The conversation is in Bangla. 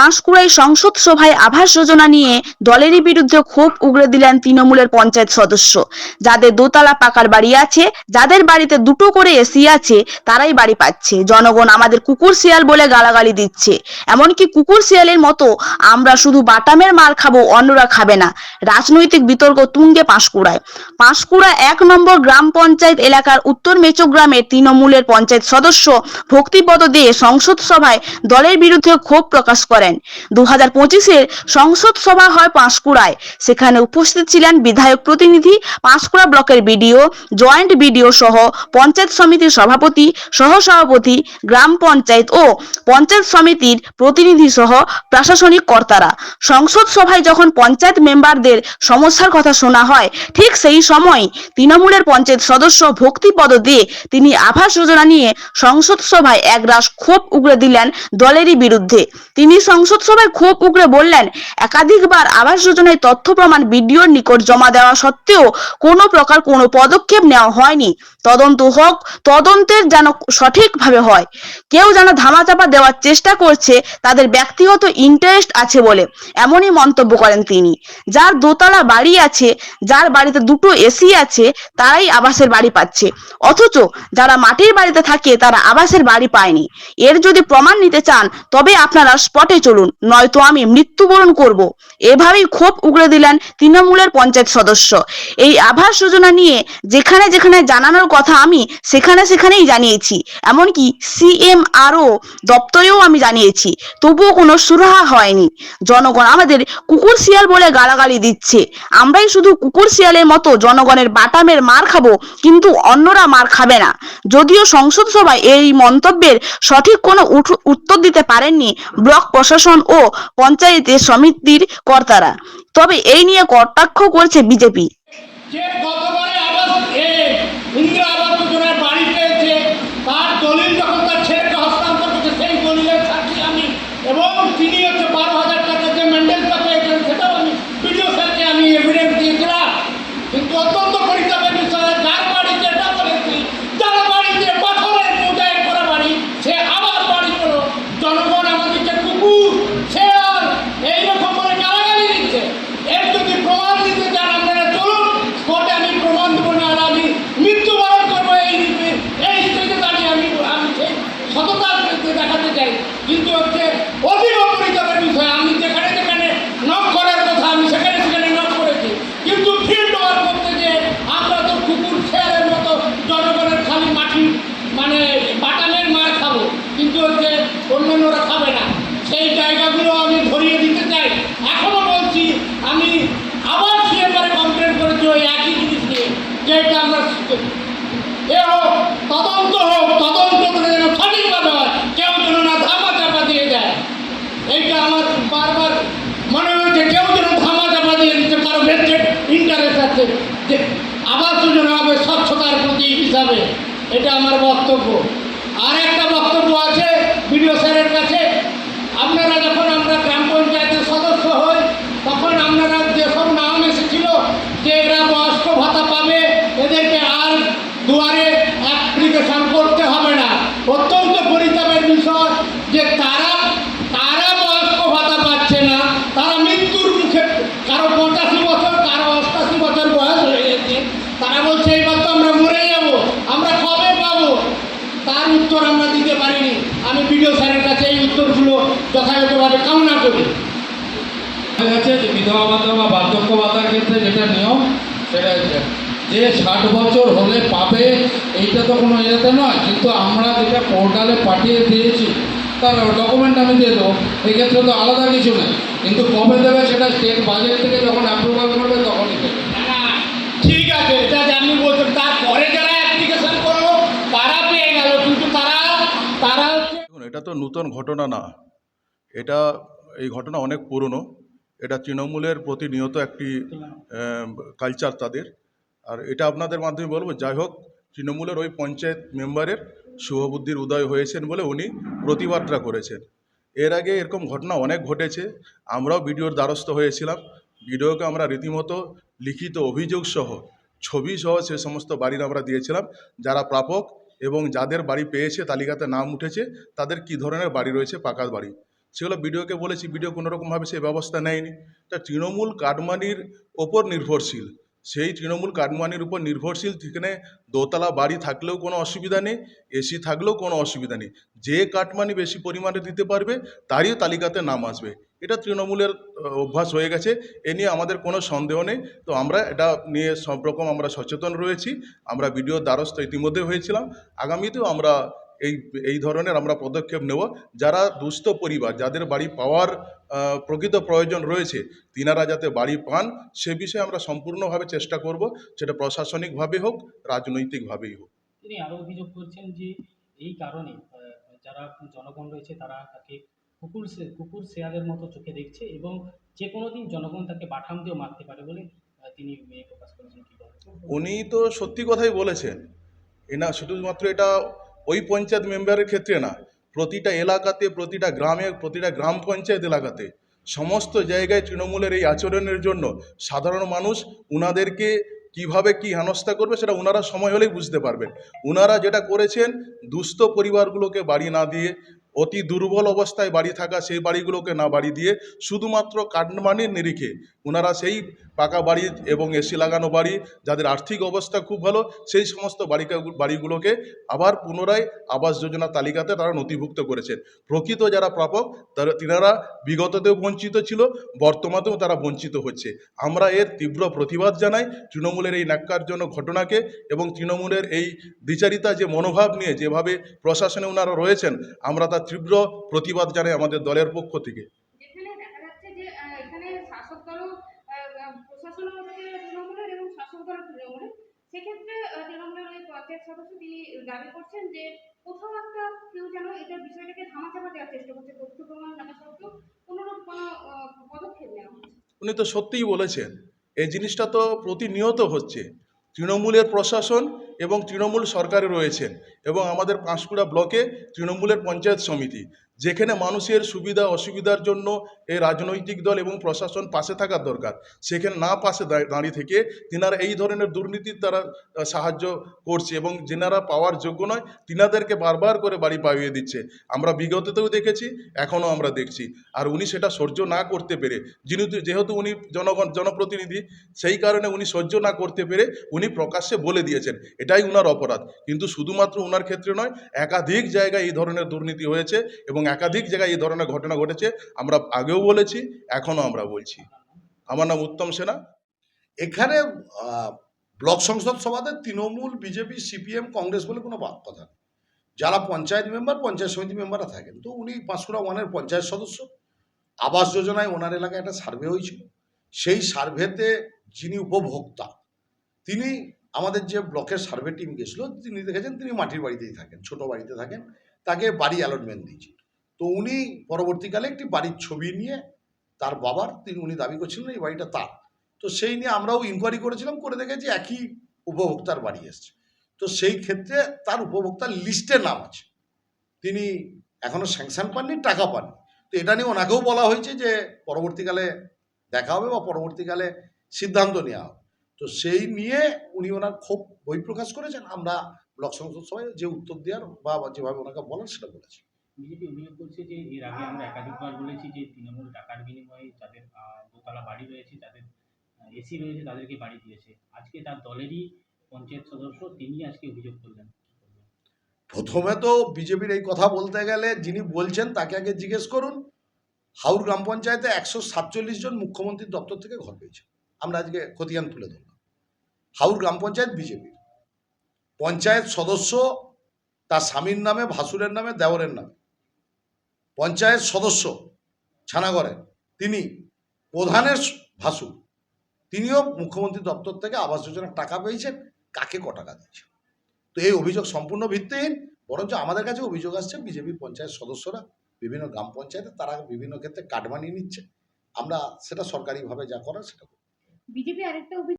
পাঁশকুড়ায় সংসদ সভায় আবাস যোজনা নিয়ে দলেরই বিরুদ্ধে ক্ষোভ উগরে দিলেন তৃণমূলের পঞ্চায়েত সদস্য। যাদের দোতলা পাকার বাড়ি আছে, যাদের বাড়িতে দুটো করে এসি আছে, তারাই বাড়ি পাচ্ছে। জনগণ আমাদের কুকুর শিয়াল বলে গালাগালি দিচ্ছে। এমনকি কুকুর শিয়ালের মতো আমরা শুধু বাটামের মার খাব, অন্যরা খাবে না। রাজনৈতিক বিতর্ক তুঙ্গে পাঁশকুড়ায়। পাঁশকুড়া এক নম্বর গ্রাম পঞ্চায়েত এলাকার উত্তর মেচোগ্রামের তৃণমূলের পঞ্চায়েত সদস্য ভক্তিপদ দিয়ে সংসদ সভায় দলের বিরুদ্ধে ক্ষোভ প্রকাশ করেন। দু হাজার সংসদ সভা হয় পাঁশকুড়ায়। সেখানে উপস্থিত ছিলেন বিধায়ক প্রতিনিধি পাঁশকুড়া ব্লকের বিডিও, জয়েন্ট বিডিও সহ পঞ্চায়েত সমিতির সভাপতি, সহসভাপতি, গ্রাম পঞ্চায়েত ও পঞ্চায়েত সমিতির প্রতিনিধি সহ প্রশাসনিক কর্তারা। সংসদ সভায় যখন পঞ্চায়েত মেম্বারদের সমস্যার কথা শোনা হয়, ঠিক সেই সময় তৃণমূলের পঞ্চায়েত সদস্য ভক্তিপদ দিয়ে তিনি আবাস যোজনা নিয়ে সংসদ সভায় একরাশ ক্ষোভ উগরে দিলেন দলেরই বিরুদ্ধে। তিনি সংসদ সভায় ক্ষোভ উগরে বললেন, একাধিকবার আবাস যোজনায় তথ্য প্রমাণ বিডিওর নিকট জমা দেওয়া সত্ত্বেও কোনো প্রকার কোনো পদক্ষেপ নেওয়া হয়নি। তদন্ত হোক, তদন্তের যেন সঠিকভাবে হয়। কেউ যেন ধামাচাপা দেওয়ার চেষ্টা করছে, তাদের ব্যক্তিগত ইন্টারেস্ট আছে বলে এমনই মন্তব্য করেন তিনি। যার দোতলা বাড়ি আছে, যার বাড়িতে দুটো এসি আছে, তারাই আবাসের বাড়ি পাচ্ছে। অথচ যারা মাটির বাড়িতে থাকে, তারা আবাসের বাড়ি পায়নি। এর যদি প্রমাণ নিতে চান, তবে আপনারা স্পটে চলুন, নয়তো আমি মৃত্যুবরণ করব। এভাবেই ক্ষোভ উগড়ে দিলেন তৃণমূলের পঞ্চায়েত সদস্য। এই আভাস যোজনা নিয়ে যেখানে যেখানে জানানোর কথা আমি সেখানে সেখানেই জানিয়েছি। এমনকি সিএমআরও দপ্তরেও আমি জানিয়েছি। তবুও কোনো সুরাহা হয়নি। জনগণ আমাদের কুকুর শিয়াল বলে গালাগালি দিচ্ছে। আমরাই শুধু কুকুর শিয়ালের মতো জনগণের বাটামের মার খাব, কিন্তু অন্যরা মার খাবে না। যদিও সংসদ সভায় এই মন্তব্যের সঠিক কোনো উত্তর দিতে পারেননি ব্লক প্রশাসন ও পঞ্চায়েতের সমিতির কর্তারা। তবে এই নিয়ে কটাক্ষ করেছে বিজেপি যে গতবারে আবাস এ ইন্দিরা আবাস যোজনার বাড়ি পেয়েছে তার দলিল যখন তার ছেলেকে হস্তান্তর করছে সেই দলিলের সাক্ষী আমি এবং তিনি হচ্ছে বারো হাজার টাকা যে মেন্ডেলটা পেয়েছেন সেটাও আমি বিডিও স্যারকে আমি এভিডেন্স দিয়েছিলাম কিন্তু অত্যন্ত পরিতাপের বিষয় যার বাড়িতে এটা করেছি যার বাড়িতে পাথরের মোজাইক করা বাড়ি সে আবার বাড়ি পেল জনগণ আমাদেরকে কুকুর শেয়াল এইরকম করে গালাগালি দিচ্ছে এর যদি প্রমাণ দিতে চান আপনারা চলুন কোর্টে আমি প্রমাণ দেবো না আর আমি মৃত্যুবরণ করব এই এই স্টেজে দাঁড়িয়ে আমি আমি সেই সততার বিরুদ্ধে দেখাতে চাই। কিন্তু হচ্ছে অতীব পরিতাপের বিষয় আমি যেখানে যেখানে নক করার কথা আমি সেখানে সেখানে নক করেছি কিন্তু ফিল্ড ওয়ার্ক করতে যে আমরা তো কুকুর শেয়ারের মতো জনগণের খালি মাটি মানে বাটামের মার খাব কিন্তু হচ্ছে অন্যান্যরা খাবে না সেই জায়গাগুলো আমি ধরিয়ে দিতে চাই এখনও বলছি আমি আবার সিএমআরে কমপ্লেন করেছি ওই একই জিনিস নিয়ে যে এটা আমরা এ হোক তদন্ত হোক তদন্ত করে যেন সঠিকভাবে হয় কেউ যেন না ধামা চাপা দিয়ে দেয় এইটা আমার বারবার মনে হয়েছে কেউ যেন ধামা চাপা দিয়ে দিচ্ছে কারও ভেতরে ইন্টারেস্ট আছে যে আবাস যোজনা হবে স্বচ্ছতার প্রতীক হিসাবে এটা আমার বক্তব্য আর একটা বক্তব্য আছে বিডিও স্যারের কাছে আপনারা যখন আমরা গ্রাম পঞ্চায়েতের সদস্য হই তখন আপনারা যেসব নাম এসেছিল যে এরা বয়স্ক ভাতা পাবে এদেরকে আর দুয়ারে অ্যাপ্লিকেশন করতে হবে না অত্যন্ত পরিতাপের বিষয় যে তারা তারা বয়স্ক ভাতা পাচ্ছে না তারা মৃত্যুর মুখে কারও পঁচাশি বছর কারও অষ্টাশি বছর বয়স হয়ে গেছে তারা বলছে এইবার তো আমরা মরে যাব আমরা কবে পাবো তার উত্তর আমরা দিতে পারিনি আমি বিডিও স্যারের কাছে এই উত্তরগুলো যথাযথভাবে কামনা করি। যাচ্ছে যে বিধবা ভাতা বা বার্ধক্য ভাতার ক্ষেত্রে যেটা নিয়ম সেটা যে ষাট বছর হলে পাবে এইটা তো কোনো ইয়েতে নয়। কিন্তু আমরা যেটা পোর্টালে পাঠিয়ে দিয়েছি তার ডকুমেন্ট আমি দিয়ে দেবো। এক্ষেত্রে তো আলাদা কিছু নেই। কিন্তু কবে দেবে সেটা স্টেট বাজেট থেকে যখন অ্যাপ্রুভাল করবে তখনই দেবে। ঠিক আছে যে আপনি বলছেন তারপরে যারা অ্যাপ্লিকেশন করল তারা পেয়ে গেল। কিন্তু তারা তারা এটা তো নূতন ঘটনা না। এটা এই ঘটনা অনেক পুরনো। এটা তৃণমূলের প্রতিনিয়ত একটি কালচার তাদের। আর এটা আপনাদের মাধ্যমে বলব, যাই হোক, তৃণমূলের ওই পঞ্চায়েত মেম্বারের শুভবুদ্ধির উদয় হয়েছেন বলে উনি প্রতিবাদটা করেছেন। এর আগে এরকম ঘটনা অনেক ঘটেছে। আমরাও ভিডিওর দ্বারস্থ হয়েছিলাম। ভিডিওকে আমরা রীতিমতো লিখিত অভিযোগ সহ, ছবি সহ সে সমস্ত বাড়ির আমরা দিয়েছিলাম। যারা প্রাপক এবং যাদের বাড়ি পেয়েছে, তালিকাতে নাম উঠেছে, তাদের কি ধরনের বাড়ি রয়েছে, পাকা বাড়ি। সেগুলো বিডিওকে বলেছি, বিডিও কোনো রকমভাবে সে ব্যবস্থা নেয়নি। তা তৃণমূল কাটমানির ওপর নির্ভরশীল। সেই তৃণমূল কাটমানির উপর নির্ভরশীল সেখানে দোতলা বাড়ি থাকলেও কোনো অসুবিধা নেই এসি থাকলেও কোনো অসুবিধা নেই। যে কাটমানি বেশি পরিমাণে দিতে পারবে, তারই তালিকাতে নাম আসবে। এটা তৃণমূলের অভ্যাস হয়ে গেছে, এ নিয়ে আমাদের কোনো সন্দেহ নেই। তো আমরা এটা নিয়ে সব রকম আমরা সচেতন রয়েছি। আমরা ভিডিওর দ্বারস্থ ইতিমধ্যে হয়েছিলাম। আগামীতেও আমরা এই এই ধরনের আমরা পদক্ষেপ নেব। যারা দুস্থ পরিবার যাদের বাড়ি পাওয়ার প্রকৃত প্রয়োজন রয়েছে তিনারা যাতে বাড়ি পান সে বিষয়ে আমরা সম্পূর্ণভাবে চেষ্টা করব। সেটা প্রশাসনিকভাবে হোক রাজনৈতিকভাবেই হোক। তিনি আরও অভিযোগ করছেন যে এই কারণে যারা জনগণ রয়েছে তারা তাকে কুকুর কুকুর শেয়ালের মতো চোখে দেখছে এবং যে কোনো দিন জনগণ তাকে বাঠাম দিয়েও মারতে পারে বলে তিনি প্রকাশ করেছেন। উনি তো সত্যি কথাই বলেছেন। এনা শুধুমাত্র এটা ওই পঞ্চায়েত মেম্বারের ক্ষেত্রে না, প্রতিটা এলাকাতে, প্রতিটা গ্রামে, প্রতিটা গ্রাম পঞ্চায়েত এলাকাতে সমস্ত জায়গায় তৃণমূলের এই আচরণের জন্য সাধারণ মানুষ উনাদেরকে কীভাবে কি হেনস্থা করবে সেটা ওনারা সময় হলেই বুঝতে পারবেন। ওনারা যেটা করেছেন, দুস্থ পরিবারগুলোকে বাড়ি না দিয়ে অতি দুর্বল অবস্থায় বাড়ি থাকা সেই বাড়িগুলোকে না বাড়ি দিয়ে শুধুমাত্র কাটমানির নিরিখে ওনারা সেই পাকা বাড়ি এবং এসি লাগানো বাড়ি, যাদের আর্থিক অবস্থা খুব ভালো, সেই সমস্ত বাড়িকা বাড়িগুলোকে আবার পুনরায় আবাস যোজনা তালিকাতে তারা নথিভুক্ত করেছেন। প্রকৃত যারা প্রাপক, তারা তিনারা বিগততেও বঞ্চিত ছিল, বর্তমানেও তারা বঞ্চিত হচ্ছে। আমরা এর তীব্র প্রতিবাদ জানাই তৃণমূলের এই ন্যাক্কারজনক ঘটনাকে এবং তৃণমূলের এই দ্বিচারিতা যে মনোভাব নিয়ে যেভাবে প্রশাসনে ওনারা রয়েছেন, আমরা তার তীব্র প্রতিবাদ জানাই আমাদের দলের পক্ষ থেকে। যেখানে দেখা যাচ্ছে যে আহ, এখানে শাসক দলও আহ, প্রশাসনও হচ্ছে তৃণমূলের এবং শাসক দলও তৃণমূলের। সেক্ষেত্রে তৃণমূলের ওই পঞ্চায়েত সদস্য তিনি দাবি করছেন যে কোথাও একটা কেউ যেন এটা বিষয়টাকে ধামাচাপা দেওয়ার চেষ্টা করছে তথ্য প্রমাণ থাকা সত্ত্বেও কোনোরূপ কোনো পদক্ষেপ নেওয়া উনি তো সত্যিই বলেছেন এই জিনিসটা তো প্রতিনিয়ত হচ্ছে। তৃণমূলের প্রশাসন এবং তৃণমূল সরকারে রয়েছেন। এবং আমাদের পাঁশকুড়া ব্লকে তৃণমূলের পঞ্চায়েত সমিতি যেখানে মানুষের সুবিধা অসুবিধার জন্য এই রাজনৈতিক দল এবং প্রশাসন পাশে থাকার দরকার সেখানে না পাশে দাঁড়িয়ে থেকে তিনারা এই ধরনের দুর্নীতির আহ, সাহায্য করছে এবং যেনারা পাওয়ার যোগ্য নয় তিনাদেরকে বারবার করে বাড়ি পাইয়ে দিচ্ছে। আমরা বিগততেও দেখেছি এখনও আমরা দেখছি। আর উনি সেটা সহ্য না করতে পেরে যিনি যেহেতু উনি জনগণ জনপ্রতিনিধি সেই কারণে উনি সহ্য না করতে পেরে উনি প্রকাশ্যে বলে দিয়েছেন এটাই উনার অপরাধ। কিন্তু শুধুমাত্র উনার ক্ষেত্রে নয়, একাধিক জায়গায় এই ধরনের দুর্নীতি হয়েছে এবং একাধিক জায়গায় এই ধরনের ঘটনা ঘটেছে। আমরা আগেও বলেছি, এখনও আমরা বলছি। আমার নাম উত্তম সেনা। এখানে ব্লক সংসদ সভাতে তৃণমূল, বিজেপি, সিপিএম, কংগ্রেস বলে কোনো বা- কথা নেই। যারা পঞ্চায়েত মেম্বার, পঞ্চায়েত সমিতি মেম্বাররা থাকেন। তো উনি পাঁশকুড়া ওয়ানের পঞ্চায়েত সদস্য। আবাস যোজনায় ওনার এলাকায় একটা সার্ভে হয়েছিল। সেই সার্ভেতে যিনি উপভোক্তা, তিনি আমাদের যে ব্লকের সার্ভে টিম গেছিল, তিনি দেখেছেন তিনি মাটির বাড়িতেই থাকেন, ছোট বাড়িতে থাকেন। তাকে বাড়ি অ্যালটমেন্ট দিয়েছে। তো উনি পরবর্তীকালে একটি বাড়ির ছবি নিয়ে তার বাবার, তিনি, উনি দাবি করছিলেন এই বাড়িটা তার। তো সেই নিয়ে আমরাও ইনকোয়ারি করেছিলাম, করে দেখেছি একই উপভোক্তার বাড়ি এসছে। তো সেই ক্ষেত্রে তার উপভোক্তার লিস্টে নাম আছে। তিনি এখনও স্যাংশন পাননি, টাকা পাননি। তো এটা নিয়ে ওনাকেও বলা হয়েছে যে পরবর্তীকালে দেখা হবে বা পরবর্তীকালে সিদ্ধান্ত নেওয়া হবে। তো সেই নিয়ে উনি ওনার ক্ষোভ প্রকাশ করেছেন। আমরা ব্লক সংসদ সভায় যে উত্তর দেওয়ার বা যেভাবে ওনাকে বলার সেটা বলেছি। বিজেপি অভিযোগ করছে যে এর আগে আমরা একাধিকবার বলেছি যে তৃণমূল টাকার বিনিময়ে যাদের দোতলা বাড়ি রয়েছে যাদের এসি রয়েছে তাদেরকে বাড়ি দিয়েছে। আজকে তার দলেরই পঞ্চায়েত সদস্য তিনি আজকে অভিযোগ করলেন। প্রথমে তো বিজেপির এই কথা বলতে গেলে যিনি বলছেন তাকে আগে জিজ্ঞেস করুন। হাউর গ্রাম পঞ্চায়েতে একশো সাতচল্লিশ জন মুখ্যমন্ত্রীর দপ্তর থেকে ঘর পেয়েছে। আমরা আজকে খতিয়ান তুলে ধরলাম। হাউর গ্রাম পঞ্চায়েত বিজেপির পঞ্চায়েত সদস্য তার স্বামীর নামে, ভাসুরের নামে, দেওরের নামে। পঞ্চায়েত সদস্য ছানাগড়ের তিনি প্রধানের ভাসুর। তিনিও মুখ্যমন্ত্রী দপ্তর থেকে আবাস যোজনার টাকা পেয়েছেন। কাকে ক টাকা দিয়েছেন? তো এই অভিযোগ সম্পূর্ণ ভিত্তিহীন, বরঞ্চ আমাদের কাছে অভিযোগ আসছে বিজেপি পঞ্চায়েত সদস্যরা, বিভিন্ন গ্রাম পঞ্চায়েতে তারা বিভিন্ন ক্ষেত্রে কাঠ বানিয়ে নিচ্ছে। আমরা সেটা সরকারিভাবে যা করার সেটা। বিজেপি আরেকটা